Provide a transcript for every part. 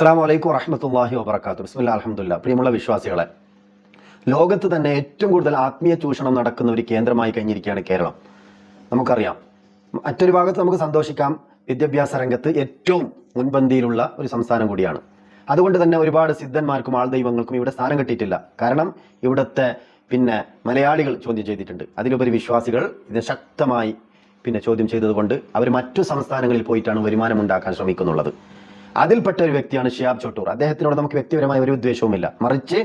അസ്സാം വലൈക്കും വറഹമത്തല്ലാഹി വാബർക്കാത്തു ബിസ്മില്ല അലഹമുല്ല പ്രിയമുള്ള വിശ്വാസികളെ ലോകത്ത് തന്നെ ഏറ്റവും കൂടുതൽ ആത്മീയ ചൂഷണം നടക്കുന്ന ഒരു കേന്ദ്രമായി കഴിഞ്ഞിരിക്കുകയാണ് കേരളം. നമുക്കറിയാം. മറ്റൊരു ഭാഗത്ത് നമുക്ക് സന്തോഷിക്കാം. വിദ്യാഭ്യാസ രംഗത്ത് ഏറ്റവും മുൻപന്തിയിലുള്ള ഒരു സംസ്ഥാനം കൂടിയാണ്. അതുകൊണ്ട് തന്നെ ഒരുപാട് സിദ്ധന്മാർക്കും ആൾ ദൈവങ്ങൾക്കും ഇവിടെ സ്ഥാനം കിട്ടിയിട്ടില്ല. കാരണം ഇവിടുത്തെ പിന്നെ മലയാളികൾ ചോദ്യം ചെയ്തിട്ടുണ്ട്. അതിലുപരി വിശ്വാസികൾ ഇതിനെ ശക്തമായി പിന്നെ ചോദ്യം ചെയ്തതുകൊണ്ട് അവർ മറ്റു സംസ്ഥാനങ്ങളിൽ പോയിട്ടാണ് വരുമാനം ഉണ്ടാക്കാൻ ശ്രമിക്കുന്നുള്ളത്. അതിൽപ്പെട്ട ഒരു വ്യക്തിയാണ് ഷിയാബ് ചോട്ടൂർ. അദ്ദേഹത്തിനോട് നമുക്ക് വ്യക്തിപരമായ ഒരു ഉദ്ദേശവുമില്ല മറിച്ച്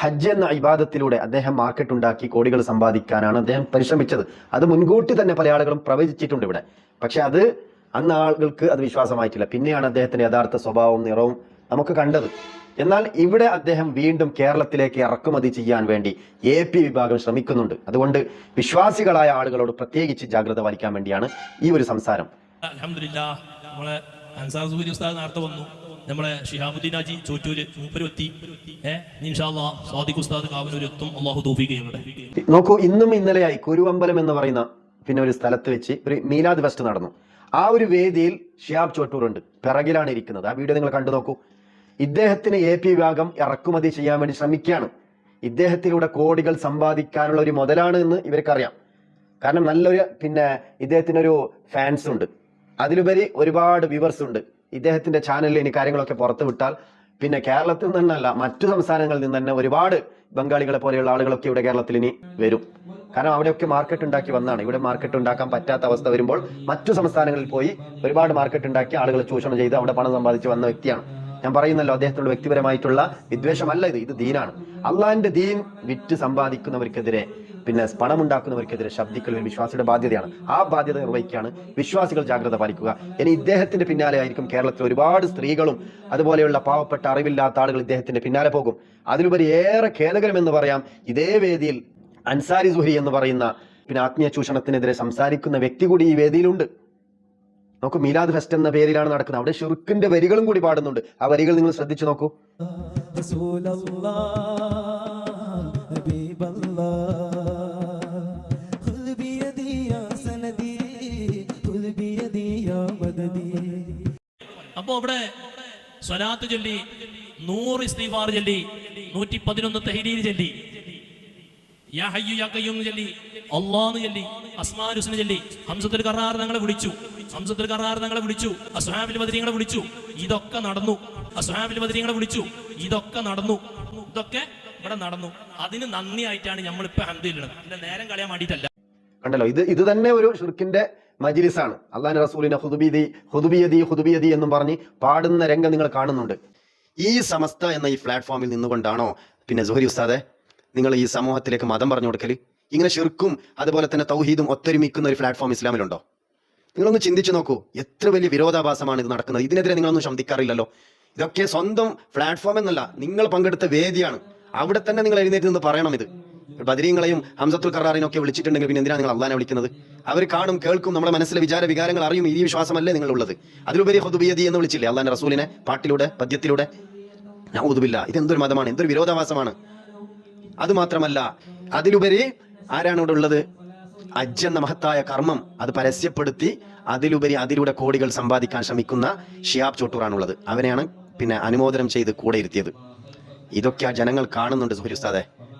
ഹജ്ജ് എന്ന ഇബാദത്തിലൂടെ അദ്ദേഹം മാർക്കറ്റ് ഉണ്ടാക്കി കോടികൾ സമ്പാദിക്കാനാണ് അദ്ദേഹം പരിശ്രമിച്ചത്. അത് മുൻകൂട്ടി തന്നെ പല ആളുകളും പ്രവചിച്ചിട്ടുണ്ട് ഇവിടെ. പക്ഷെ അത് അന്ന് ആളുകൾക്ക് അത് വിശ്വാസമായിട്ടില്ല. പിന്നെയാണ് അദ്ദേഹത്തിന്റെ യഥാർത്ഥ സ്വഭാവവും നിറവും നമുക്ക് കണ്ടത്. എന്നാൽ ഇവിടെ അദ്ദേഹം വീണ്ടും കേരളത്തിലേക്ക് ഇറക്കുമതി ചെയ്യാൻ വേണ്ടി എ പി വിഭാഗം ശ്രമിക്കുന്നുണ്ട്. അതുകൊണ്ട് വിശ്വാസികളായ ആളുകളോട് പ്രത്യേകിച്ച് ജാഗ്രത പാലിക്കാൻ വേണ്ടിയാണ് ഈ ഒരു സംസാരം. അൻസാർ സൂര്യ ഉസ്താദ് നേരത്തെ വന്നു. നമ്മളെ ഷിഹാബുദ്ദീൻ ഹാജി ചോറ്റൂര് മൂപ്പരുത്തി സ്വാദിഖ് ഉസ്താദ് കാവനൂർ എത്തും അള്ളാഹു തോഫീക്ക് ചെയ്യട്ടെ. നോക്കൂ ഇന്നും ഇന്നലെയായി കുരുവമ്പലം എന്ന് പറയുന്ന പിന്നെ ഒരു സ്ഥലത്ത് വെച്ച് ഒരു മീലാദ് ഫെസ്റ്റ് നടന്നു. ആ ഒരു വേദിയിൽ ഷിയാബ് ചോട്ടൂർ ഉണ്ട് പിറകിലാണ് ഇരിക്കുന്നത്. ആ വീഡിയോ നിങ്ങൾ കണ്ടു നോക്കൂ. ഇദ്ദേഹത്തിന് എ പി വിഭാഗം ഇറക്കുമതി ചെയ്യാൻ വേണ്ടി ശ്രമിക്കുകയാണ്. ഇദ്ദേഹത്തിലൂടെ കോടികൾ സമ്പാദിക്കാനുള്ള ഒരു മുതലാണ് എന്ന് ഇവർക്കറിയാം. കാരണം നല്ലൊരു പിന്നെ ഇദ്ദേഹത്തിനൊരു ഫാൻസ് ഉണ്ട്. അതിലുപരി ഒരുപാട് വ്യൂവേഴ്സ് ഉണ്ട്. ഇദ്ദേഹത്തിന്റെ ചാനലിൽ ഇനി കാര്യങ്ങളൊക്കെ പുറത്തു വിട്ടാൽ പിന്നെ കേരളത്തിൽ നിന്നല്ല മറ്റു സംസ്ഥാനങ്ങളിൽ നിന്ന് തന്നെ ഒരുപാട് ബംഗാളികളെ പോലെയുള്ള ആളുകളൊക്കെ ഇവിടെ കേരളത്തിൽ ഇനി വരും. കാരണം അവിടെയൊക്കെ മാർക്കറ്റ് ഉണ്ടാക്കി വന്നാണ്. ഇവിടെ മാർക്കറ്റ് ഉണ്ടാക്കാൻ പറ്റാത്ത അവസ്ഥ വരുമ്പോൾ മറ്റു സംസ്ഥാനങ്ങളിൽ പോയി ഒരുപാട് മാർക്കറ്റ് ഉണ്ടാക്കി ആളുകൾ ചൂഷണം ചെയ്ത് അവിടെ പണം സമ്പാദിച്ച് വന്ന വ്യക്തിയാണ്. ഞാൻ പറയുന്നല്ലോ അദ്ദേഹത്തിനോട് വ്യക്തിപരമായിട്ടുള്ള വിദ്വേഷമല്ല ഇത്. ഇത് ദീനാണ്. അള്ളാഹിന്റെ ദീൻ വിറ്റ് സമ്പാദിക്കുന്നവർക്കെതിരെ പിന്നെ പണമുണ്ടാക്കുന്നവർക്കെതിരെ ശബ്ദിക്കൽ ഒരു വിശ്വാസിയുടെ ബാധ്യതയാണ്. ആ ബാധ്യത നിർവഹിക്കുകയാണ് വിശ്വാസികൾ ജാഗ്രത പാലിക്കുക. ഇനി ഇദ്ദേഹത്തിന്റെ പിന്നാലെ ആയിരിക്കും കേരളത്തിൽ ഒരുപാട് സ്ത്രീകളും അതുപോലെയുള്ള പാവപ്പെട്ട അറിവില്ലാത്ത ആളുകൾ ഇദ്ദേഹത്തിന്റെ പിന്നാലെ പോകും. അതിലുപരി ഏറെ ഖേദകരം എന്ന് പറയാം ഇതേ വേദിയിൽ അൻസാരി സുഹരി എന്ന് പറയുന്ന പിന്നെ ആത്മീയ ചൂഷണത്തിനെതിരെ സംസാരിക്കുന്ന വ്യക്തി കൂടി ഈ വേദിയിലുണ്ട്. നോക്കൂ മീലാദ് ഫെസ്റ്റ് എന്ന പേരിലാണ് നടക്കുന്നത്. അവിടെ ഷുറുക്കിന്റെ വരികളും കൂടി പാടുന്നുണ്ട്. ആ വരികൾ നിങ്ങൾ ശ്രദ്ധിച്ചു നോക്കൂ. റസൂലല്ലാ ഹബീബല്ലാ. അവിടെ സ്വലാത്ത് ചൊല്ലി നൂറ് ഇസ്തീഫാർ ചൊല്ലി നൂറ്റി പതിനൊന്ന് തെഹരീര് ചൊല്ലി. യാ ഹയ്യു യാ കയ്യൂം ചൊല്ലി അള്ളാന്ന് ചൊല്ലി അസ്മാൻ ഹുസ്ന ചൊല്ലി ഹംസത്തുൽ കറാർ ഞങ്ങളെ വിളിച്ചു ഹംസത്തുൽ കറാർ ഞങ്ങളെ വിളിച്ചു അസ്ഹാബിൽ ബദരീങ്ങളെ വിളിച്ചു ഇതൊക്കെ നടന്നു. അസ്ഹാബിൽ ബദരീങ്ങളെ വിളിച്ചു ഇതൊക്കെ നടന്നു. ഇതൊക്കെ ഇവിടെ നടന്നു. അതിന് നന്ദിയായിട്ടാണ് നമ്മളിപ്പോ ഹന്തിയിലുള്ളത് നേരം കളയാൻ വേണ്ടിയിട്ടല്ല. കണ്ടല്ലോ ഇത് ഇത് തന്നെ ഒരു ഷിർക്കിന്റെ മജിലിസാണ്. അള്ളാഹ് റസൂലിനെ ഹുദുബിയതി ഹുദുബിയതി ഹുദുബിയതി എന്നും പറഞ്ഞ് പാടുന്ന രംഗം നിങ്ങൾ കാണുന്നുണ്ട്. ഈ സമസ്ത എന്ന ഈ പ്ലാറ്റ്ഫോമിൽ നിന്നുകൊണ്ടാണോ? പിന്നെ ജോഹരി ഉസ്താദെ നിങ്ങൾ ഈ സമൂഹത്തിലേക്ക് മതം പറഞ്ഞു കൊടുക്കൽ? ഇങ്ങനെ ഷിർക്കും അതുപോലെ തന്നെ തൗഹീദും ഒത്തൊരുമിക്കുന്ന ഒരു പ്ലാറ്റ്ഫോം ഇസ്ലാമിലുണ്ടോ? നിങ്ങളൊന്ന് ചിന്തിച്ചു നോക്കൂ എത്ര വലിയ വിരോധാഭാസമാണ് ഇത് നടക്കുന്നത്? ഇതിനെതിരെ നിങ്ങളൊന്നും ശബ്ദിക്കാറില്ലല്ലോ ഇതൊക്കെ സ്വന്തം പ്ലാറ്റ്ഫോം എന്നല്ല നിങ്ങൾ പങ്കെടുത്ത വേദിയാണ്. അവിടെ തന്നെ നിങ്ങൾ എഴുന്നേറ്റ് നിന്ന് പറയണം ഇത്. ബദരീങ്ങളെയും ഹംസത്തുൽ കറാറിനൊക്കെ വിളിച്ചിട്ടുണ്ടെങ്കിൽ പിന്നെ എന്തിനാണ് നിങ്ങൾ അള്ളാനെ വിളിക്കുന്നത്? അവർ കാണും കേൾക്കും നമ്മുടെ മനസ്സിലെ വിചാര വികാരങ്ങൾ അറിയും ഈ വിശ്വാസമല്ലേ നിങ്ങളുള്ളത്. അതിലുപരി ഹുദുബിയതി എന്ന് വിളിച്ചില്ലേ? അള്ളാന്റെ റസൂലിനെ പാട്ടിലൂടെ പദ്യത്തിലൂടെ? ഞാൻ ഉതുബില്ല ഇതെന്തൊരു മതമാണ് എന്തൊരു വിരോധാഭാസമാണ്. അത് മാത്രമല്ല അതിലുപരി ആരാണ് ഇവിടെ ഉള്ളത്? അജ്ജ് എന്ന മഹത്തായ കർമ്മം അത് പരസ്യപ്പെടുത്തി അതിലുപരി അതിലൂടെ കോടികൾ സമ്പാദിക്കാൻ ശ്രമിക്കുന്ന ഷിയാബ് ചോട്ടൂറാണുള്ളത്. അവനെയാണ് പിന്നെ അനുമോദനം ചെയ്ത് കൂടെ ഇരുത്തിയത്. ഇതൊക്കെ ആ ജനങ്ങൾ കാണുന്നുണ്ട് സുഹരി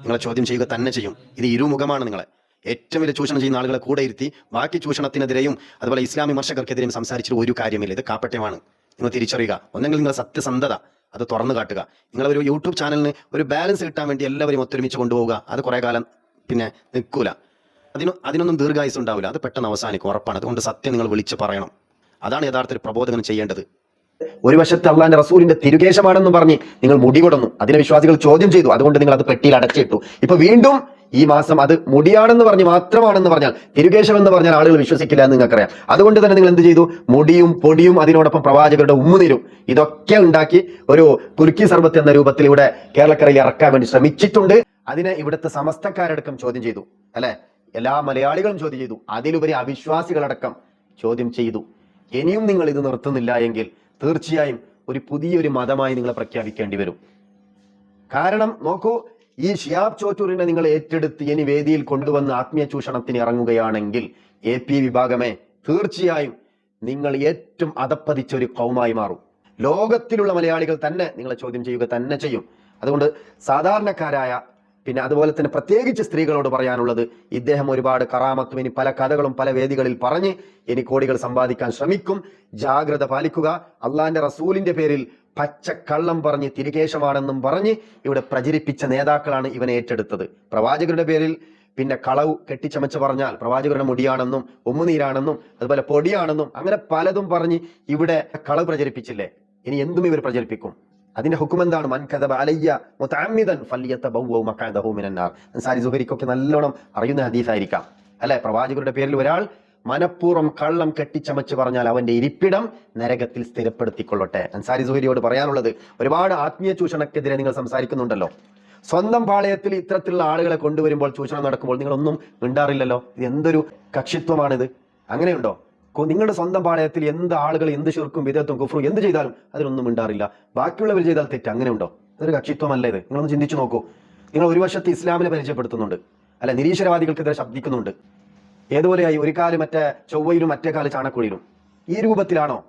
നിങ്ങളെ ചോദ്യം ചെയ്യുക തന്നെ ചെയ്യും. ഇത് ഇരുമുഖമാണ് നിങ്ങളെ. ഏറ്റവും വലിയ ചൂഷണം ചെയ്യുന്ന ആളുകളെ കൂടെ ഇരുത്തി ബാക്കി ചൂഷണത്തിനെതിരെയും അതുപോലെ ഇസ്ലാമി വിമർശകർക്കെതിരെയും സംസാരിച്ചിട്ട് ഒരു കാര്യമില്ല. ഇത് കാപ്പട്യമാണ് നിങ്ങൾ തിരിച്ചറിയുക. ഒന്നെങ്കിൽ നിങ്ങൾ സത്യസന്ധത അത് തുറന്നു കാട്ടുക. നിങ്ങൾ ഒരു യൂട്യൂബ് ചാനലിന് ഒരു ബാലൻസ് കിട്ടാൻ വേണ്ടി എല്ലാവരും ഒത്തൊരുമിച്ച് കൊണ്ടുപോവുക. അത് കുറേ കാലം പിന്നെ നിൽക്കൂല. അതിന് അതിനൊന്നും ദീർഘായുസ് ഉണ്ടാവില്ല. അത് പെട്ടെന്ന് അവസാനിക്കും. ഉറപ്പാണ്. അതുകൊണ്ട് സത്യം നിങ്ങൾ വിളിച്ച് പറയണം. അതാണ് യഥാർത്ഥ ഒരു പ്രബോധനം ചെയ്യേണ്ടത്. ഒരു വശത്ത് അള്ളാന്റെ റസൂലിന്റെ തിരുകേശമാണെന്ന് പറഞ്ഞ് നിങ്ങൾ മുടി കൊടുന്നു. അതിനെ വിശ്വാസികൾ ചോദ്യം ചെയ്തു. അതുകൊണ്ട് നിങ്ങൾ അത് പെട്ടിയിൽ അടച്ചിട്ടു. ഇപ്പൊ വീണ്ടും ഈ മാസം അത് മുടിയാണെന്ന് പറഞ്ഞ് മാത്രമാണെന്ന് പറഞ്ഞാൽ തിരുകേശം എന്ന് പറഞ്ഞാൽ ആളുകൾ വിശ്വസിക്കില്ല എന്ന് നിങ്ങൾക്കറിയാം. അതുകൊണ്ട് തന്നെ നിങ്ങൾ എന്ത് ചെയ്തു? മുടിയും പൊടിയും അതിനോടൊപ്പം പ്രവാചകരുടെ ഉമ്മുനീരും ഇതൊക്കെ ഉണ്ടാക്കി ഒരു കുരുക്കി സർബത്ത് എന്ന രൂപത്തിൽ ഇവിടെ കേരളക്കരയിൽ ഇറക്കാൻ വേണ്ടി ശ്രമിച്ചിട്ടുണ്ട്. അതിനെ ഇവിടുത്തെ സമസ്തക്കാരടക്കം ചോദ്യം ചെയ്തു. അല്ലെ? എല്ലാ മലയാളികളും ചോദ്യം ചെയ്തു. അതിലുപരി അവിശ്വാസികളടക്കം ചോദ്യം ചെയ്തു. ഇനിയും നിങ്ങൾ ഇത് നിർത്തുന്നില്ല എങ്കിൽ തീർച്ചയായും ഒരു പുതിയൊരു മതമായി നിങ്ങളെ പ്രഖ്യാപിക്കേണ്ടി വരും. കാരണം നോക്കൂ ഈ ഷിയാബ് ചോറ്റൂറിനെ നിങ്ങൾ ഏറ്റെടുത്ത് ഇനി വേദിയിൽ കൊണ്ടുവന്ന് ആത്മീയ ചൂഷണത്തിന് ഇറങ്ങുകയാണെങ്കിൽ എ പി വിഭാഗമേ തീർച്ചയായും നിങ്ങൾ ഏറ്റവും അതപ്പതിച്ച ഒരു കൗമായി മാറും. ലോകത്തിലുള്ള മലയാളികൾ തന്നെ നിങ്ങളെ ചോദ്യം ചെയ്യുക തന്നെ ചെയ്യും. അതുകൊണ്ട് സാധാരണക്കാരായ പിന്നെ അതുപോലെ തന്നെ പ്രത്യേകിച്ച് സ്ത്രീകളോട് പറയാനുള്ളത് ഇദ്ദേഹം ഒരുപാട് കറാമത്തും ഇനി പല കഥകളും പല വേദികളിൽ പറഞ്ഞ് ഇനി കോടികൾ സമ്പാദിക്കാൻ ശ്രമിക്കും. ജാഗ്രത പാലിക്കുക. അള്ളാന്റെ റസൂലിന്റെ പേരിൽ പച്ചക്കള്ളം പറഞ്ഞ് തിരികേശമാണെന്നും പറഞ്ഞ് ഇവിടെ പ്രചരിപ്പിച്ച നേതാക്കളാണ് ഇവനെ ഏറ്റെടുത്തത്. പ്രവാചകരുടെ പേരിൽ പിന്നെ കളവ് കെട്ടിച്ചമച്ച് പറഞ്ഞാൽ പ്രവാചകരുടെ മുടിയാണെന്നും ഉമ്മുനീരാണെന്നും അതുപോലെ പൊടിയാണെന്നും അങ്ങനെ പലതും പറഞ്ഞ് ഇവിടെ കളവ് പ്രചരിപ്പിച്ചില്ലേ? ഇനി എന്തും ഇവർ പ്രചരിപ്പിക്കും. അതിന്റെ ഹുക്കും എന്താണ് മൻ കദബ അലയ്യ അൻസാരി സുഹരിക്കൊക്കെ നല്ലോണം അറിയുന്ന ഹദീസായിരിക്കാം. അല്ലെ? പ്രവാചകരുടെ പേരിൽ ഒരാൾ മനഃപൂർവം കള്ളം കെട്ടിച്ചമച്ച് പറഞ്ഞാൽ അവന്റെ ഇരിപ്പിടം നരകത്തിൽ സ്ഥിരപ്പെടുത്തിക്കൊള്ളട്ടെ. അൻസാരി സുഹരിയോട് പറയാനുള്ളത് ഒരുപാട് ആത്മീയ ചൂഷണക്കെതിരെ നിങ്ങൾ സംസാരിക്കുന്നുണ്ടല്ലോ. സ്വന്തം പാളയത്തിൽ ഇത്തരത്തിലുള്ള ആളുകളെ കൊണ്ടുവരുമ്പോൾ ചൂഷണം നടക്കുമ്പോൾ നിങ്ങളൊന്നും മിണ്ടാറില്ലല്ലോ? ഇത് എന്തൊരു കക്ഷിത്വമാണിത്. അങ്ങനെയുണ്ടോ? നിങ്ങളുടെ സ്വന്തം പാളയത്തിൽ എന്ത് ആളുകൾ എന്ത് ശുർക്കും വിധത്തും കുഫറും എന്ത് ചെയ്താലും അതിനൊന്നും മിണ്ടാറില്ല. ബാക്കിയുള്ളവർ ചെയ്താൽ തെറ്റ്. അങ്ങനെ ഉണ്ടോ? അതൊരു കക്ഷിത്വമല്ല ഇത്? നിങ്ങളൊന്ന് ചിന്തിച്ചു നോക്കൂ. നിങ്ങൾ ഒരു വശത്ത് ഇസ്ലാമിനെ പരിചയപ്പെടുത്തുന്നുണ്ട്. അല്ല നിരീശ്വരവാദികൾക്കെതിരെ ശബ്ദിക്കുന്നുണ്ട്. ഏതുപോലെയായി? ഒരു കാൽ മറ്റേ ചൊവ്വയിലും മറ്റേ കാൽ ചാണക്കുഴിയിലും ഈ രൂപത്തിലാണോ?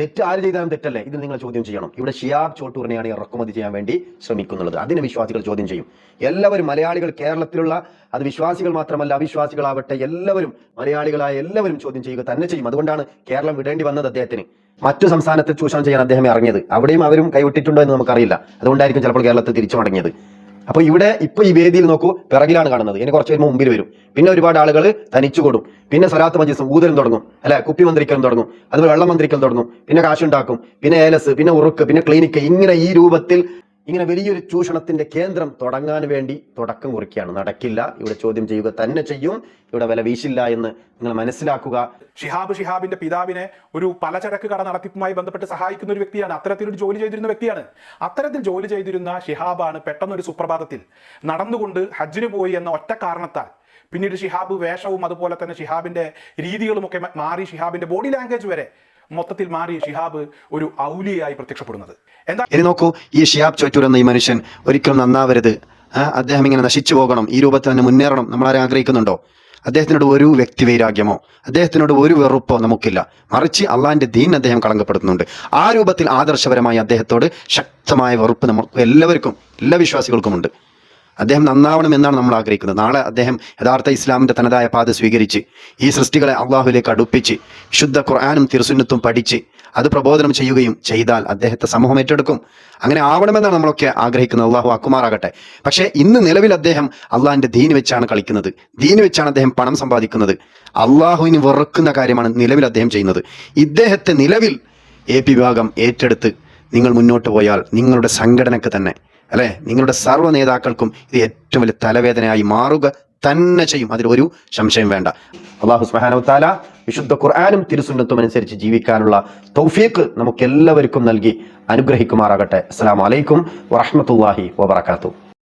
തെറ്റ് ആര് ചെയ്താലും തെറ്റല്ലേ? ഇത് നിങ്ങൾ ചോദ്യം ചെയ്യണം. ഇവിടെ ഷിയാബ് ചോട്ടൂറിനെയാണ് ഇറക്കുമതി ചെയ്യാൻ വേണ്ടി ശ്രമിക്കുന്നുള്ളത് അതിനെ വിശ്വാസികൾ ചോദ്യം ചെയ്യും. എല്ലാവരും മലയാളികൾ കേരളത്തിലുള്ള അത് വിശ്വാസികൾ മാത്രമല്ല അവിശ്വാസികളാവട്ടെ എല്ലാവരും മലയാളികളായ എല്ലാവരും ചോദ്യം ചെയ്യുക തന്നെ ചെയ്യും. അതുകൊണ്ടാണ് കേരളം വിടേണ്ടി വന്നത് അദ്ദേഹത്തിന്. മറ്റു സംസ്ഥാനത്തെ ചൂഷണം ചെയ്യാൻ അദ്ദേഹം ഇറങ്ങിയത്. അവിടെയും അവരും കൈവിട്ടിട്ടുണ്ടോ എന്ന് നമുക്കറിയില്ല. അതുകൊണ്ടായിരിക്കും ചിലപ്പോൾ കേരളത്തിൽ തിരിച്ചു മടങ്ങിയത് അപ്പൊ ഇവിടെ ഇപ്പൊ ഈ വേദിയിൽ നോക്കൂ പിറകിലാണ് കാണുന്നത്. ഇനി കുറച്ച് കഴിയുമ്പോൾ മുമ്പിൽ വരും. പിന്നെ ഒരുപാട് ആളുകൾ തനിച്ചു കൊടും. പിന്നെ സ്വരാത്ത് മജീസും ഊതലും തുടങ്ങും. അല്ലെ? കുപ്പി മന്ത്രിക്കലും തുടങ്ങും. അതുപോലെ വെള്ളം മന്ത്രിക്കലും തുടങ്ങും. പിന്നെ കാശുണ്ടാക്കും. പിന്നെ ഏലസ് പിന്നെ ഉറുക്ക് പിന്നെ ക്ലിനിക്ക്. ഇങ്ങനെ ഈ രൂപത്തിൽ ഇങ്ങനെ വലിയൊരു ചൂഷണത്തിന്റെ കേന്ദ്രം തുടങ്ങാൻ വേണ്ടി തുടക്കം കുറിക്കുകയാണ്. നടക്കില്ല. ഇവിടെ ചോദ്യം ചെയ്യുക തന്നെ ചെയ്യും. ഇവിടെ വില വീശില്ല എന്ന് നിങ്ങൾ മനസ്സിലാക്കുക. ഷിഹാബ് ഷിഹാബിന്റെ പിതാവിനെ ഒരു പലചരക്ക് കട നടത്തിപ്പുമായി ബന്ധപ്പെട്ട് സഹായിക്കുന്ന ഒരു വ്യക്തിയാണ്. അത്തരത്തിലൊരു ജോലി ചെയ്തിരുന്ന വ്യക്തിയാണ്. അത്തരത്തിൽ ജോലി ചെയ്തിരുന്ന ഷിഹാബാണ് പെട്ടെന്നൊരു സുപ്രഭാതത്തിൽ നടന്നുകൊണ്ട് ഹജ്ജിന് പോയി എന്ന ഒറ്റ കാരണത്താൽ പിന്നീട് ഷിഹാബ് വേഷവും അതുപോലെ തന്നെ ഷിഹാബിന്റെ രീതികളുമൊക്കെ മാറി ഷിഹാബിന്റെ ബോഡി ലാംഗ്വേജ് വരെ മൊത്തത്തിൽ മാറി ഷിഹാബ് ഒരു ഔലിയായി പ്രത്യക്ഷപ്പെടുന്നത്. എന്താ ഇനി നോക്കൂ ഈ ഷിഹാബ് ചോറ്റൂർ എന്ന ഈ മനുഷ്യൻ ഒരിക്കലും നന്നാവരുത്. അദ്ദേഹം ഇങ്ങനെ നശിച്ചു പോകണം ഈ രൂപത്തിൽ തന്നെ മുന്നേറണം നമ്മളാരെ ആഗ്രഹിക്കുന്നുണ്ടോ? അദ്ദേഹത്തിനോട് ഒരു വ്യക്തി വൈരാഗ്യമോ അദ്ദേഹത്തിനോട് ഒരു വെറുപ്പോ നമുക്കില്ല. മറിച്ച് അള്ളാഹിന്റെ ദീൻ അദ്ദേഹം കളങ്കപ്പെടുത്തുന്നുണ്ട്. ആ രൂപത്തിൽ ആദർശപരമായി അദ്ദേഹത്തോട് ശക്തമായ വെറുപ്പ് നമുക്ക് എല്ലാവർക്കും എല്ലാ വിശ്വാസികൾക്കുമുണ്ട്. അദ്ദേഹം നന്നാവണം എന്നാണ് നമ്മൾ ആഗ്രഹിക്കുന്നത്. നാളെ അദ്ദേഹം യഥാർത്ഥ ഇസ്ലാമിന്റെ തനതായ പാത സ്വീകരിച്ച് ഈ സൃഷ്ടികളെ അള്ളാഹുലേക്ക് അടുപ്പിച്ച് ശുദ്ധ ഖുർആാനും തിരുസുന്നത്തും പഠിച്ച് അത് പ്രബോധനം ചെയ്യുകയും ചെയ്താൽ അദ്ദേഹത്തെ സമൂഹം ഏറ്റെടുക്കും. അങ്ങനെ ആവണമെന്നാണ് നമ്മളൊക്കെ ആഗ്രഹിക്കുന്നത്. അള്ളാഹു അക്കുമാറാകട്ടെ. പക്ഷേ ഇന്ന് നിലവിൽ അദ്ദേഹം അള്ളാഹിന്റെ ദീന് വെച്ചാണ് കളിക്കുന്നത്. ദീന് വെച്ചാണ് അദ്ദേഹം പണം സമ്പാദിക്കുന്നത്. അള്ളാഹുവിന് വെറുക്കുന്ന കാര്യമാണ് നിലവിൽ അദ്ദേഹം ചെയ്യുന്നത്. ഇദ്ദേഹത്തെ നിലവിൽ എ പി വിഭാഗം ഏറ്റെടുത്ത് നിങ്ങൾ മുന്നോട്ട് പോയാൽ നിങ്ങളുടെ സംഘടനയ്ക്ക് തന്നെ അല്ലെ? നിങ്ങളുടെ സർവ നേതാക്കൾക്കും ഇത് ഏറ്റവും വലിയ തലവേദനയായി മാറുക തന്നെ ചെയ്യും. അതിൽ ഒരു സംശയം വേണ്ട. അള്ളാഹു സുബ്ഹാനഹു താല വിശുദ്ധ ഖുർആാനും തിരുസുന്നത്തും അനുസരിച്ച് ജീവിക്കാനുള്ള തൗഫീഖ് നമുക്ക് എല്ലാവർക്കും നൽകി അനുഗ്രഹിക്കുമാറാകട്ടെ. അസ്സാം വലൈക്കും വറഹ്മത്തുള്ളാഹി വബറകാതുഹു.